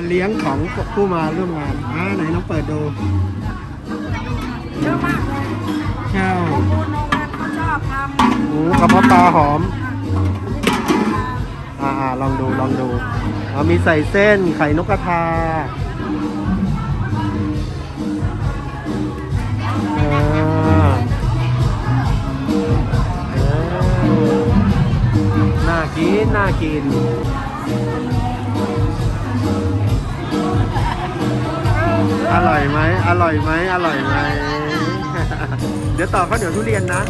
การเลี้ยงของผู้มาร่วมงานอ่าไหนน้องเปิดดูเยอะมากเลยเช่าโอ้โรงงานเขาชอบทำหมูกระเพาะปลาหอม อ่าลองดูลองดูเอามีใส่เส้นไข่นกกระทาน่ากิน น่ากิน อร่อยไหมอร่อยไหมอร่อยไหม เดี๋ยวต่อข้าวเหนียวทุเรียนนะ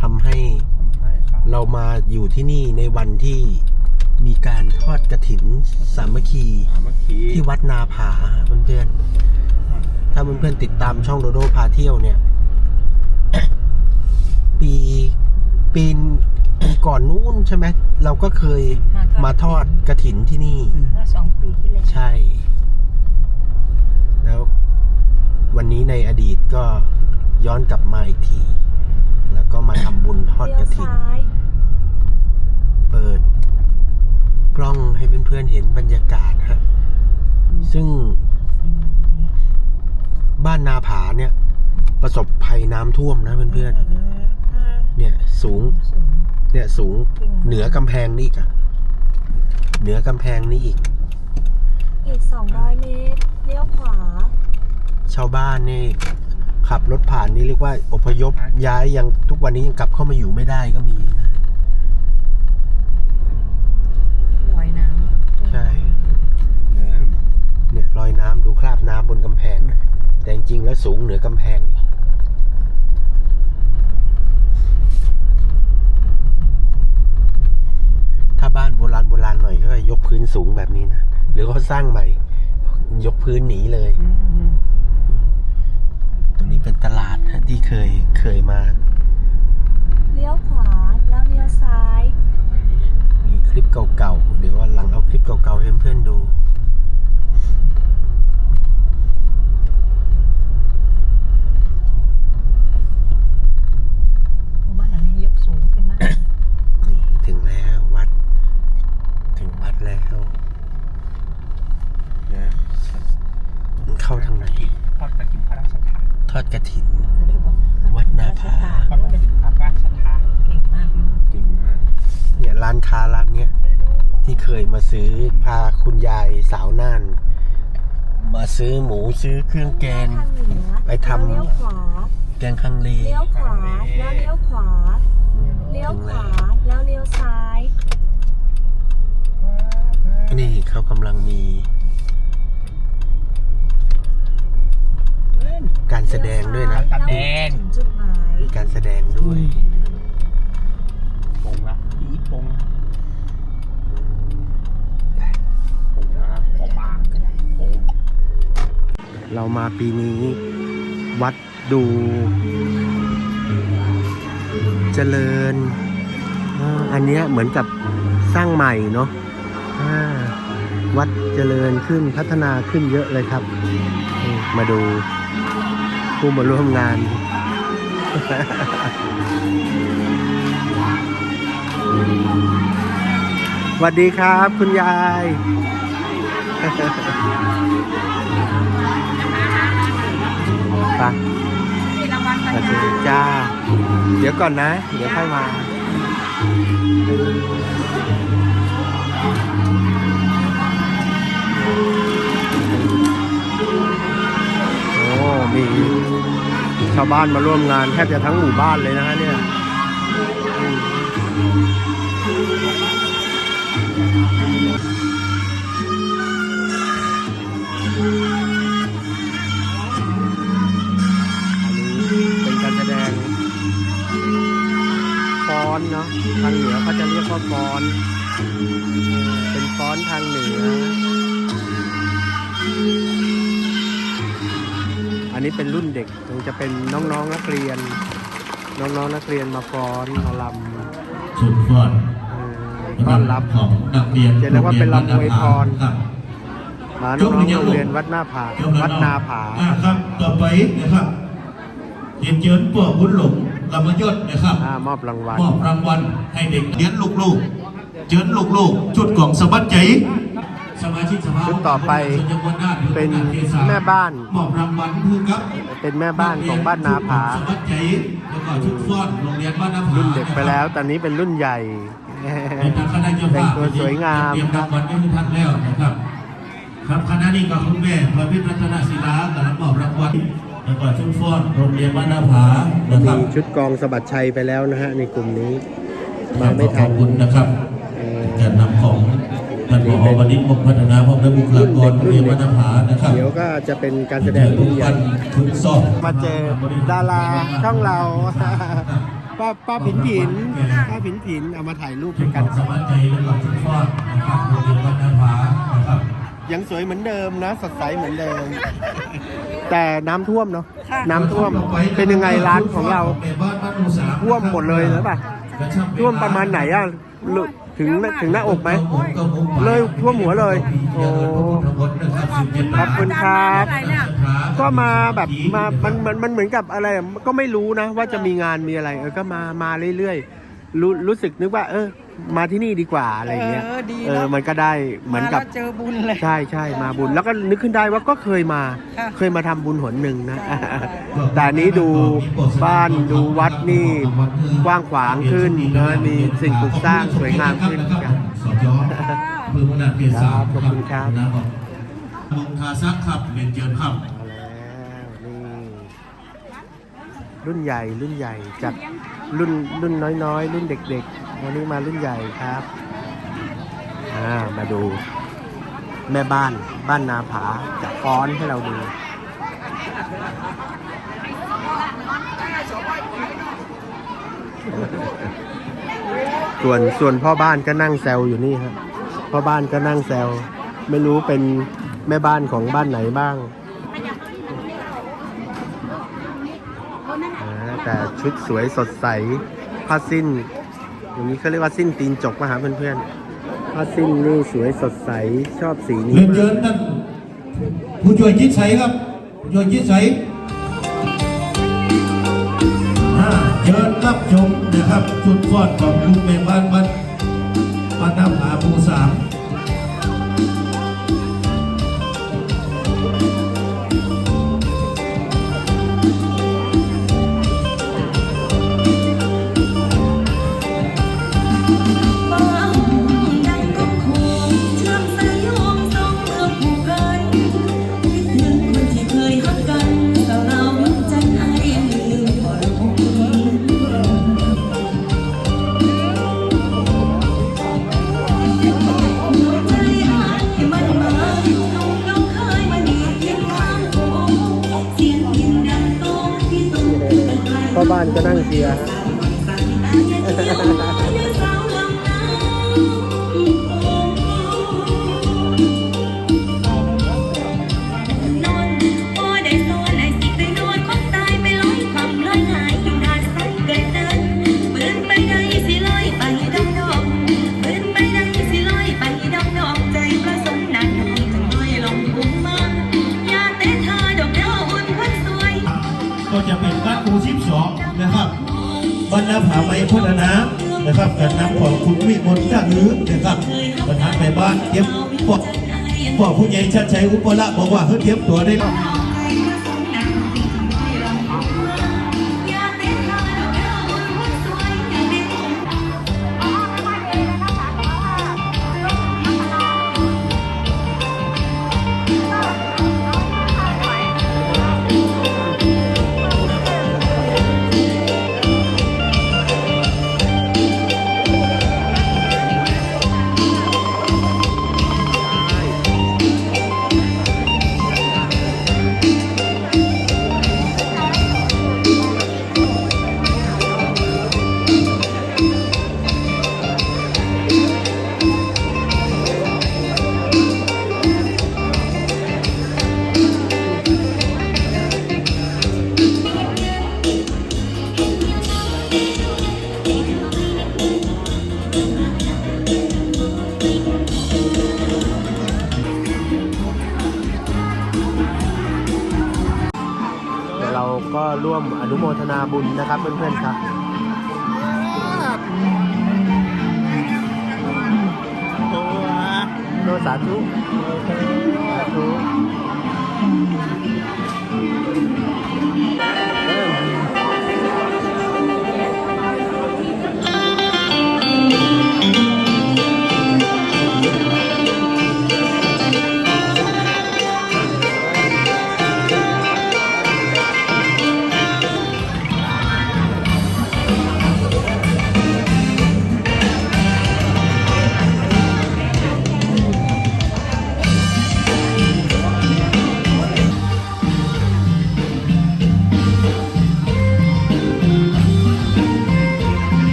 ทำให้เรามาอยู่ที่นี่ในวันที่มีการทอดกระถินสามัคคีเมื่อกี้ที่วัดนาผาฮะเพื่อนๆถ้าเพื่อนๆติดตามช่องโดโดพาเที่ยวเนี่ย ปีปีปีก่อนนู้นใช่ไหมเราก็เคยมาทอดกระถินที่นี่เมื่อสองปีที่แล้วใช่ แล้ววันนี้ในอดีตก็ย้อนกลับมาอีกที แล้วก็มาทำบุญทอดกระถินเปิดกล้องให้เพื่อนๆเห็นบรรยากาศฮะ ซึ่ง บ้านนาผาเนี่ย ประสบภัยน้ำท่วมนะเพื่อนๆ เนี่ยสูงสูงเนี่ยสูงเหนือกำแพงนี่อีกอะเหนือกำแพงนี่อีก อีก200เมตรเลี้ยวขวา ชาวบ้านนี่ ขับรถผ่านนี่เรียกว่าอพยพย้ายยังทุกวันนี้ยังกลับเข้ามาอยู่ไม่ได้ก็มีนะลอยน้ำใช่เนี่ยรอยน้ำดูคราบน้ำบนกำแพงนะแต่จริงๆแล้วสูงเหนือกำแพงอีกถ้าบ้านโบราณโบราณหน่อยก็ยกพื้นสูงแบบนี้นะ หรือเขาสร้างใหม่ ยกพื้นหนีเลยตรง นี้เป็นตลาดนะที่เคยเคยมา เลี้ยวขวาแล้วเลี้ยวซ้าย มีคลิปเก่าๆ เดี๋ยววันหลังเอาคลิปเก่าๆให้เพื่อนๆดู หมู่บ้านหลังนี้ยกสูงขึ้นมาก นี่ถึงแล้ววัด ถึงวัดแล้ว เข้าทางไหน ทอดกระถิ่นพระราชทาน ท อดกระถินเดี๋ยวบอกวัดนาผาทอดกระถิ่นพระราชทานเก่งมากลูกจริงมากเนี่ยร้านค้าร้านเนี้ยที่เคยมาซื้อพาคุณยายสาวน่าน มาซื้อหมูซื้อเครื่องแกงทางเหนือไปทำแล้วเลี้ยวขวาแกงคังเลเลี้ยวขวาแล้วเลี้ยวขวาเลี้ยวขวาแล้วเลี้ยวซ้าย นี่เขากำลังมี การแสดงด้วยนะ ตัดแดง ถึงจุดหมายมีการแสดงด้วย ปงละอีปงปงละปงปากปงเรามาปีนี้ วัดดู เจริญอ่าอันเนี้ยเหมือนกับสร้างใหม่เนาะอ่าวัดเจริญขึ้นพัฒนาขึ้นเยอะเลยครับนี่มาดู ผู้มาร่วมงาน สวัสดีครับคุณยาย ไปโอเคจ้า เดี๋ยวก่อนนะ เดี๋ยวค่อยมา ชาวบ้านมาร่วมงานแทบจะทั้งหมู่บ้านเลยนะฮะเนี่ยเป็นการแสดงฟ้อนเนาะทางเหนือเขาจะเรียกว่าฟ้อน เป็นฟ้อนทางเหนือ นนี้เป็นรุ่นเด็กคงจะเป็นน้องๆนักเรียน น้องๆนักเรียนมาฟ้อนมาลำสุดฟ้อนเอ่อต้อนรับของนักเรียนจะเรียกว่าเป็นลำอวยพรครับมาน้องๆโรงเรียนวัดหน้าผาจบแล้ววัดนาผาอ่ครับ ต่อไปนะครับเรียนเชิญพวกบุญหลงลำมยศนะครับอ่ามอบรางวัลมอบรางวัลให้เด็กเรียนลูกๆเชิญลูกๆจุดกล่องสมัครใจ สมาชิกสภาชุดต่อไปเป็นแม่บ้านมอบรางวัลคือครับเป็นแม่บ้านของบ้านนาผาสมัครใจแล้วก็ชุดฟ้อนโรงเรียนบ้านนาผารุ่นเด็กไปแล้ว ตอนนี้เป็นรุ่นใหญ่ในทางคณะเจ้าแต่งภาพตัวสวยงามเตรียมรางวัลให้ทุกท่านแล้วนะครับ ครับคณะนี้ก็คุณแม่พระพิรัตนศิลากำลังมอบรางวัลแล้วก็ชุดฟ้อนโรงเรียนบ้านนาผานะครับมีชุดกองสะบัดชัยไปแล้วนะฮะในกลุ่มนี้มาไม่ทันขอบคุณนะครับเอ่อการนำของ ท่านผอวณิชมุกพัฒนาพร้อมด้วยบุคลากรโรงเรียนบ้านนาผานะครับเดี๋ยวก็จะเป็นการแสดงรุ่นใหญ่ทุนสอบมาเจอดาราช่องเราป้าป้าผินผินป้าผินผินเอามาถ่ายรูปชุด้ดวยขกันองสมัครใจแล้วก็ชุดฟ้อนนะครับโรงเรียนบ้านนาผานะครับยังสวยเหมือนเดิมนะสดใสเหมือนเดิม แต่น้ำท่วมเนาะน้ำท่วมเป็นยังไงร้านของเราท่วมหมดเลยหรือเปล่าท่วมประมาณไหนอะลึ ถึงถึงหน้าอกไหมเลยท่วมหัวเลยโอ้ขอบคุณครับ ก็มาแบบมามันมันมันเหมือนกับอะไรอะก็ไม่รู้นะ ว่าจะมีงานมีอะไรเออก็มามาเรื่อยๆรู้รู้สึกนึกว่า เออ มาที่นี่ดีกว่าอะไรอย่างเงี้ยเออดีเออเนอะมันก็ได้เหมือนกับาแล้วเจอบุญเลย ใช่ใช่มาบุญแล้วก็นึกขึ้นได้ว่าก็เคยมาค่ะเคยมาทำบุญหนหนึ่งนะ ใช่ใช่แต่อันนี้ดูบ้านดูวัดนี่กว้างขวางขึ้นนะมีสิ่งปลูกสร้างสวยงามขึ้นครับสจพื้นมนาเพียรสามขอบคุณครับนะครับมุงทาซักครับเรียนเจิญครับ เอาแล้วนี่รุ่นใหญ่รุ่นใหญ่จากรุ่นรุ่นน้อยๆ รุ่นเด็กๆ วันนี้มารุ่นใหญ่ครับอ่ามาดู แม่บ้านบ้านนาผาจะฟ้อนให้เราดูส่วนส่วนพ่อบ้านก็นั่งแซวอยู่นี่ครับพ่อบ้านก็นั่งแซวไม่รู้เป็นแม่บ้านของบ้านไหนบ้าง แต่ชุดสวยสดใสผ้าสิ้น อย่างนี้เขาเรียกว่าสิ้นตีนจกมาหาเพื่อนๆผ้าสิ้นนี่สวยสดใสชอบสีนี้เรียนมาเจิกญท่านผู้ช่วยจิตใสครับผู้ช่วยจิตใสอ่าเชิญรับชมนะครับชุดฟอดของลูกแม่บ้านบ้านบ้านน้ำผาภูสาม พ่อบ้านก็นั่งเชียร์ นน้ำผาไม้พัฒนานะครับการนำของคุณวิมลจ้าหือนะครับประธานในบ้านเตรียมพวกพวกผู้ใหญ่ชัดชัยอุปละบอกว่าเฮ้ยเตรียมตัวได้แล้ว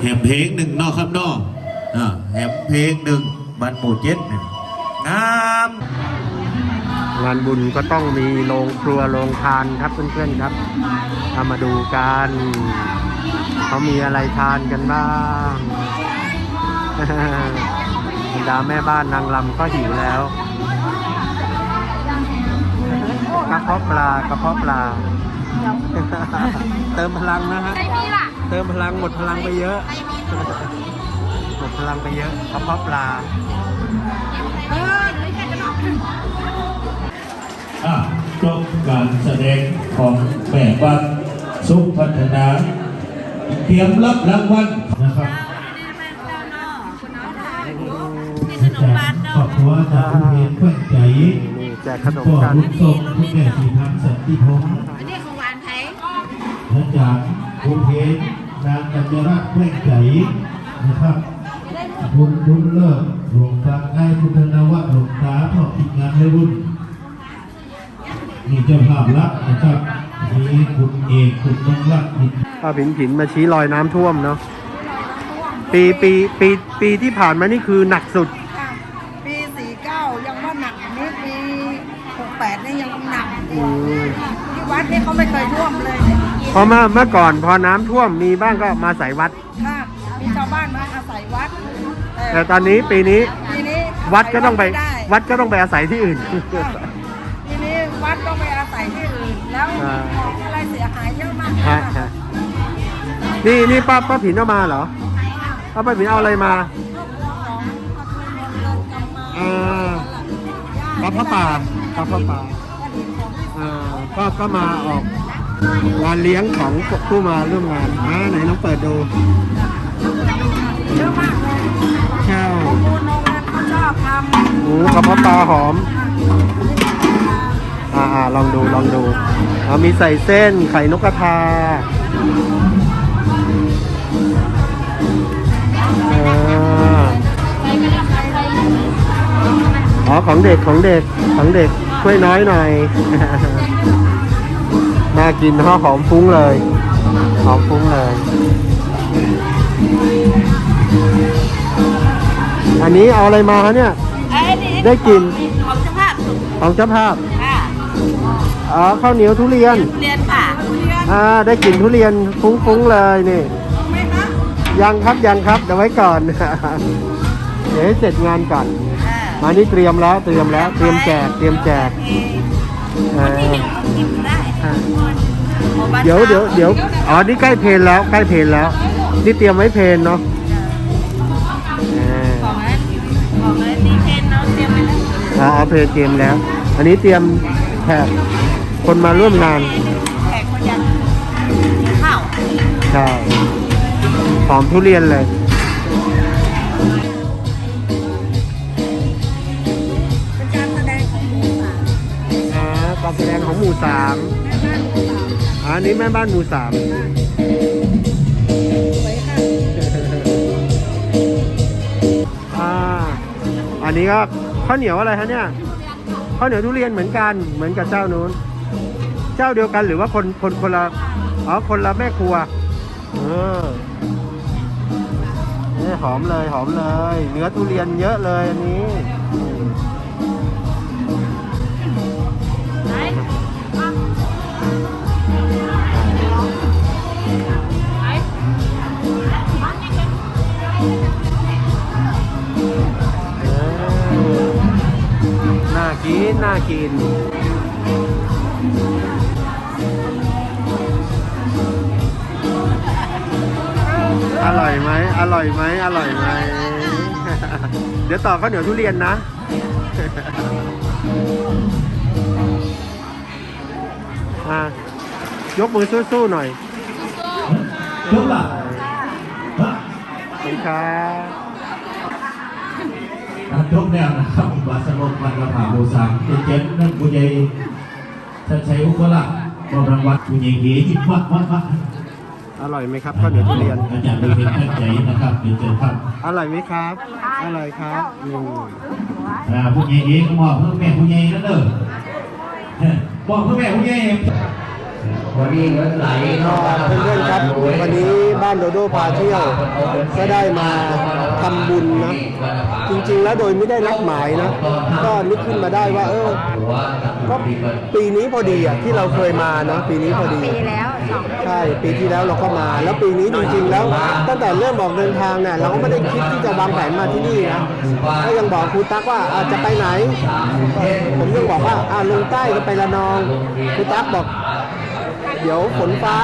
แหมเพลงหนึ่งเนอกครับเนอกอ่าแหมเพลงหนึ่งบันหมู่เจ็ดเนี่ยงามงานบุญก็ต้องมีโรงครัวโรงทานครับเพื่อนๆครับเอามาดูกันเขามีอะไรทานกันบ้างบรรดาแม่บ้านนางลำก็หิวแล้วกระเพาะปลากระเพาะปลา เติมพลังนะฮะ เติมพลังหมดพลังไปเยอะ หมดพลังไปเยอะกระเพาะปลาอะจบการแสดงของแม่บ้านสุขพัฒนา เตรียมรับรางวัลนะครับจากครอบครัวจากโรงเรียนแขวงใจนี่แจกขนมก็กันรุ่นส่งคุณแม่สีพันธ์สันติพงศ์อันนี้ของหวานไทยและจากโรงเรียน นางกัญญารัตน์แขวงใจนะครับบุญบุญเลิศหลวงตาไอ้พุทธนวะหลวงตาพ่อพิงานเลยบุญนี่เจ้าภาพรักนะครับมีคุณเอกคุณนงรักอินป้าผินผินมาชี้รอยน้ำท่วมเนาะปีปีปีปีที่ผ่านมานี่คือหนักสุดค่ะปี49ยังว่าหนักอันนี้ปี68นี่ยังหนักกว่าที่วัดนี่เขาไม่เคยท่วมเลย เพราะเมื่อเมื่อก่อนพอน้ำท่วมมีบ้างก็มาใส่วัด ค่ะมีชาวบ้านมาอาศัยวัดแต่ตอนนี้ปีนี้ทีนี้วัดก็ต้องไปม่ด้วัดก็ต้องไปอาศัยที่อื่น ค่ะทีนี้วัดต้องไปอาศัยที่อื่น แล้วอ่า ของอะไรเสียหายเยอะมากฮะฮะนี่นี่ป้าป้าผินเอามาเหรอป้าป้าผินเอาอะไรมาอ่ากระเพาะปลากระเพาะปลาอ่าก็ก็มาออก งานเลี้ยงของผู้มาร่วมงานอ่าไหนน้องเปิดดูเยอะมากเลยใช่โมโนงานเขาชอบทำหมูกระเพาะปลาหอม อ่าลองดูลองดูเอามีใส่เส้นไข่นกกระทาอ่าอ๋อของเด็กของเด็กของเด็กช่วยน้อยหน่อย น่ากินห่อหอมฟุ้งเลย หอมฟุ้งเลย อันนี้เอาอะไรมาคะเนี่ยได้กิน ของเจ้าภาพของเจ้าภาพ ค่ะอ๋อข้าวเหนียวทุเรียน เรียนค่ะเรียนอ่าได้กลิ่นทุเรียนฟุ้งๆเลยนี่ไหมคะยังครับยังครับเดี๋ยวไว้ก่อน เดี๋ยวให้เสร็จงานก่อนอ่ามานี่เตรียมแล้วเตรียมแล้ว เตรียมแจกเตรียมแจกเออกินได้ อะ เดี๋ยวเดี๋ยวเดี๋ยวอ๋อนี่ใกล้เพลนแล้วใกล้เพลนแล้ว นี่เตรียมไว้เพลนเนาะเออของนั้นของนั้นดีเพนเนาะเตรียมไปแล้วอ๋อเอาเพลนเตรียมแล้ว อันนี้เตรียมแขกคนมาร่วมงานแขกคนยังข้าวใช่หอมทุเรียนเลยเป็นการแสดงของหมูป่าอ่าการแสดงของหมู่สาม อันนี้แม่บ้านหมู่สามสวยค่ะอ่าอันนี้ก็ข้าวเหนียวอะไรฮะเนี่ยข้าวเหนียวทุเรียนเหมือนกันเหมือนกับเจ้านู้น เจ้าเดียวกันหรือว่าคนคนคนละอ๋อคนละแม่ครัวเออนี่หอมเลยหอมเลย เนื้อทุเรียนเยอะเลยอันนี้ กิน อร่อยไหม อร่อยไหม อร่อยไหม เดี๋ยวต่อข้าวเหนียวทุเรียนนะอะยกมือสู้ๆหน่อยยกละฮะขอบคุณครับ ยกแนวนะครับบาสโลมันกระถาโบสังเจนนั่นผู้ใหญ่ท่านชัยอุกละมอบรางวัลผู้ใหญ่เหี้ยวัดวัดวัดอร่อยไหมครับข้าวเหนียวทุเรียนอาจารย์เป็นท่านใจนะครับเป็นเจนครับอร่อยไหมครับอร่อยครับอืมอ่าผู้ใหญ่เหี้ยก็มอบเพื่อแม่ผู้ใหญ่นั่นเด้อบอกเพื่อแม่ผู้ใหญ่ วันนี้เงินไหลเข้ามาเพื่อนๆครับวันนี้บ้านโดโดพาเที่ยวก็ได้มาทำบุญนะ จริงๆแล้วโดยไม่ได้นัดหมายนะ ก็นึกขึ้นมาได้ว่า เออก็ปีนี้พอดีอะที่เราเคยมานะปีนี้พอดีปีแล้วสองใช่ปีที่แล้วเราก็มา แล้วปีนี้จริงๆแล้ว ตั้งแต่เริ่มออกเดินทางเนี่ยเราก็ไม่ได้คิดที่จะวางแผนมาที่นี่นะก็ยังบอกครูตั๊กว่าอาจจะไปไหน ผมยังบอกว่าอ่าลงใต้ก็ไประนองครูตั๊กบอก เดี๋ยวฝนฟ้า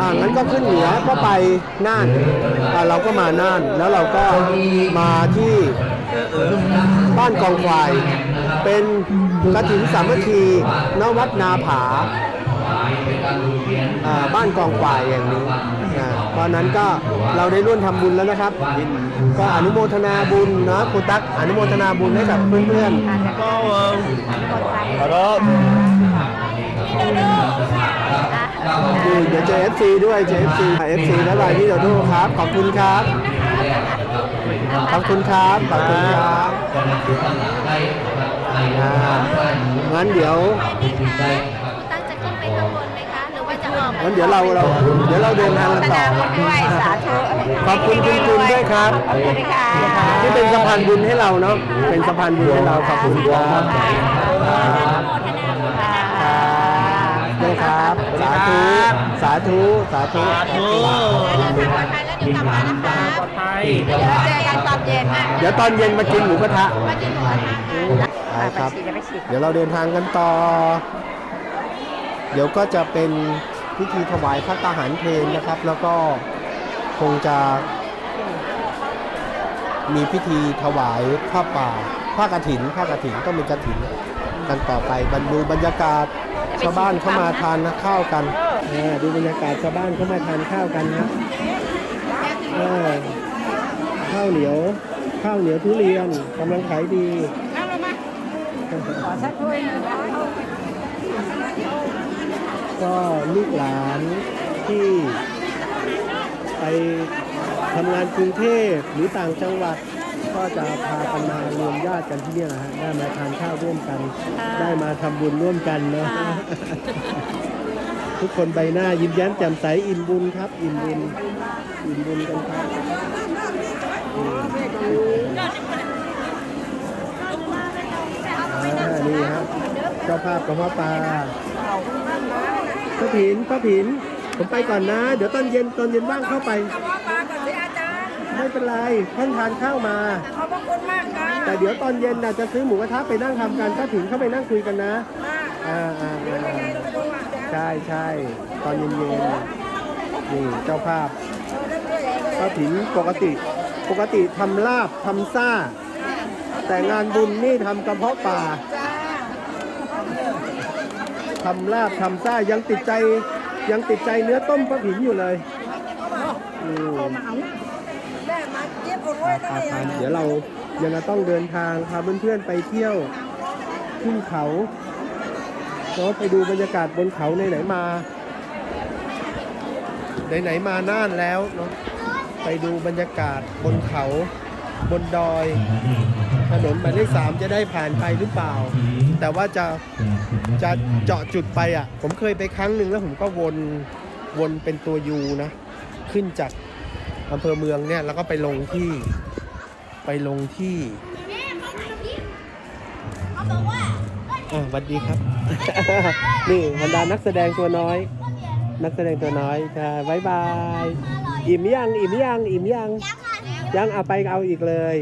อ่างั้นก็ขึ้นเหนือก็ไปน่านอ่าเราก็มาน่าน แล้วเราก็มาที่บ้านกองควาย เป็นกระถินสามัคคีณวัดนาผาอ่าบ้านกองควายอย่างนี้อ่าเพราะฉะนั้นก็เราได้ร่วมทำบุญแล้วนะครับ ก็อนุโมทนาบุญนะคุณตั๊กอนุโมทนาบุญให้กับเพื่อนๆก็เวิร์ครับนี่ เดี๋ยวเจอ FC ด้วยเจอ FC FC แล้วบายพี่เดี๋ยวดูครับ ขอบคุณครับ ขอบคุณครับ ขอบคุณครับอ่างั้นเดี๋ยวตั้งจะขึ้นไปข้างบนไหมคะ หรือว่าจะออกงั้นเดี๋ยวเราเราเดี๋ยวเราเดินทางกันต่อด้วยสาธุขอบคุณคุณคุณด้วยครับขอบคุณค่ะที่เป็นสะพานบุญให้เราเนาะ เป็นสะพานบุญให้เราขอบคุณครับ ได้ครับสาธุ สาธุสาธุเดินทางปลอดภัยแล้วเดี๋ยวกลับมานะคะเดี๋ยวเจอกันตอนเย็นนะเดี๋ยวตอนเย็นมากินหมูกระทะมากินหมูกระทะกันได้ครับเดี๋ยวเราเดินทางกันต่อ เดี๋ยวก็จะเป็นพิธีถวายพระตาหารเพลนะครับ แล้วก็คงจะ มีพิธีถวายผ้าป่าผ้ากฐินผ้ากฐินต้องเป็นกฐินกันต่อไปบรรดูบรรยากาศ ชาวบ้านเข้ามาทานข้าวกันเออดูบรรยากาศชาวบ้านเข้ามาทานข้าวกันนะเออข้าวเหนียว ข้าวเหนียวทุเรียนกำลังขายดีขอสักถ้วยหนึงนะก็ลูกหลานที่ไปทำงานกรุงเทพหรือต่างจังหวัด ก็จะพากันมารวมญาติกันที่เนี่ยนะฮะได้มาทานข้าวร่วมกันได้มาทำบุญร่วมกันเนาะทุกคนใบหน้ายิ้มแย้มแจ่มใสอิ่มบุญครับ อิ่มบุญอิ่มบุญกันครับอืมอ่านี่ครับเจ้าภาพของพ่อปลาป้าผินป้าผิน ผมไปก่อนนะ เดี๋ยวตอนเย็นตอนเย็นว่างเข้าไป ไม่เป็นไรเพิ่งทานข้าวมา ขอบพระคุณมากค่ะแต่เดี๋ยวตอนเย็นน่ะจะซื้อหมูกระทะไปนั่งทำกันป้าผินเข้าไปนั่งคุยกันนะอ่าอ่าอ่าใช่ใช่ตอนเย็นเย็นๆนี่เจ้าภาพป้าผินปกติ ปกติทำลาบทำซ่า แต่งานบุญนี่ทำกระเพาะป่าทำลาบทำซ่ายังติดใจยังติดใจเนื้อต้มป้าผินอยู่เลยอืมแม่มาเก็บเอา ไว้ตั้งพาแต่พาเดี๋ยวเรายังจะต้องเดินทางพาเพื่อนๆไปเที่ยวขึ้นเขาเนาะไปดูบรรยากาศบนเขาไหนๆมาไหนๆมาน่านแล้วเนาะไปดูบรรยากาศบนเขาบนดอย ถนนหมายเลขสามจะได้ผ่านไปหรือเปล่า แต่ว่าจะจะเจาะจุดไปอะ ผมเคยไปครั้งหนึ่งแล้วผมก็วนวนเป็นตัวยูนะ ขึ้นจาก อำเภอเมืองเนี่ยแล้วก็ไปลงที่ไปลงที่อ่าสวัสดีครับ นี่บรรดานักแสดงตัวน้อย นักแสดงตัวน้อยค่ะบายบาย อิ่มยังอิ่มยังอิ่มยังยังเอาไปเอาอีกเลย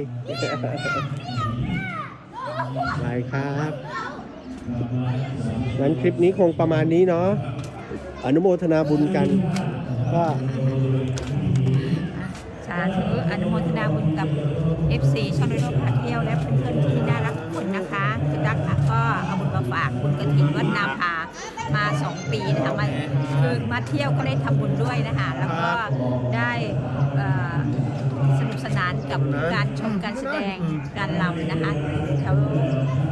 ไปครับงั้นคลิปนี้คงประมาณนี้เนาะอนุโมทนาบุญกัน ก็ สาธุอนุโมทนาบุญกับ FC ช่องโดโดพาเที่ยวและเพื่อนๆที่น่ารักทุกคนนะคะคือดักค่ะก็เอาบุญมาฝากบุญกระถิ่นวัดนาภามา 2 ปีนะคะมาคือมาเที่ยวก็ได้ทำบุญด้วยนะคะแล้วก็ได้สนุกสนานกับการชมการแสดงการรำนะคะแถว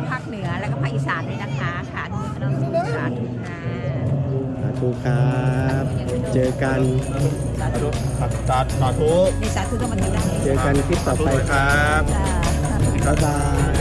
ภาคเหนือแล้วก็ภาคอีสานด้วยนะคะค่ะอนุโมทนาบุญสาธุค่ะสาธุครับ เจอกันสาธุสาสาสาธุในสาธุก็มาถึงได้เจอกันคลิปต่อไปครับจ้าบ๊ายบาย